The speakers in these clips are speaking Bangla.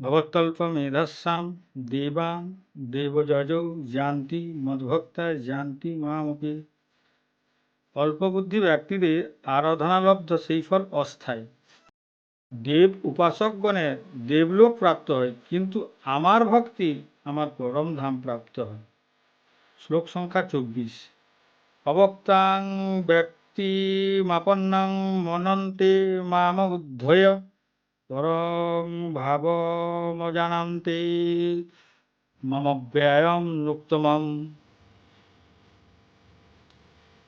তৎ ভবতল্পমেধস্যাম দেবাং দেবযজৌ জানতি মদ্ভক্তা জানতি মামপি অল্পবুদ্ধি ব্যক্তিদের আরাধনালব্ধ সেই ফল অস্থায়ী দেব উপাসকগণের দেবলোক প্রাপ্ত হয় কিন্তু আমার ভক্তি আমার পরম ধাম প্রাপ্ত হয় শ্লোক সংখ্যা চব্বিশ অবক্তাং ব্যক্তি মাপন্নং মনন্তে মাম উদ্ধয় পরং ভাবমজানন্তে মম ব্যয়ম নুক্তমম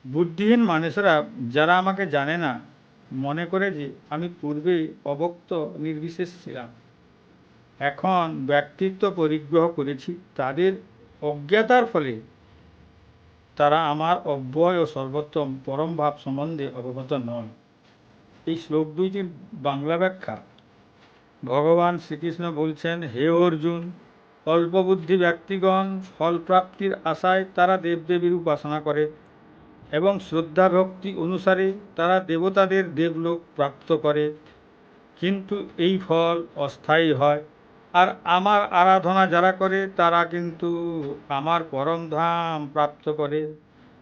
বুদ্ধিহীন মানুষেরা, যারা আমাকে জানে না, মনে করে যে আমি পূর্বে অবক্ত নির্বিশেষ ছিলাম। এখন ব্যক্তিত্ব পরিগ্রহ করেছি, তাদের অজ্ঞাতার ফলে তারা আমার অব্যয় ও সর্বোত্তম পরম ভাব সম্বন্ধে অবগত নন। এই শ্লোক দুইটির বাংলা ব্যাখ্যা। ভগবান শ্রীকৃষ্ণ বলছেন, হে অর্জুন, অল্পবুদ্ধি ব্যক্তিগণ ফলপ্রাপ্তির আশায় তারা দেবদেবীর উপাসনা করে এবং শ্রদ্ধা ভক্তি অনুসারে তারা দেবতাদের দেবলোক প্রাপ্ত করে। কিন্তু এই ফল অস্থায়ী হয়। আর আমার আরাধনা যারা করে, তারা কিন্তু আমার পরম ধাম প্রাপ্ত করে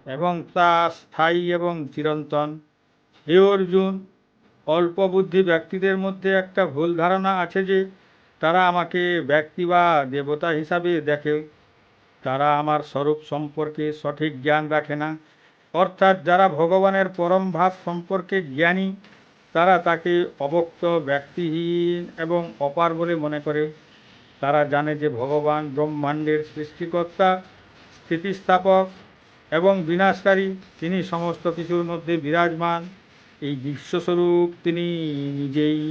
এবং তা স্থায়ী এবং চিরন্তন। হে অর্জুন অল্প বুদ্ধি ব্যক্তিদের মধ্যে একটা ভুল ধারণা আছে যে তারা আমাকে ব্যক্তি বা দেবতা হিসাবে দেখে। তারা আমার স্বরূপ সম্পর্কে সঠিক জ্ঞান রাখে না। অর্থাৎ যারা ভগবানের পরম ভাব সম্পর্কে জ্ঞানী, তারা তাকে অবক্ত ব্যক্তিহীন এবং অপার বলে মনে করে। তারা জানে যে ভগবান ব্রহ্মাণ্ডের সৃষ্টিকর্তা, স্থিতিস্থাপক এবং বিনাশকারী। তিনি সমস্ত কিছুর মধ্যে বিরাজমান। এই বিশ্বস্বরূপ তিনি নিজেই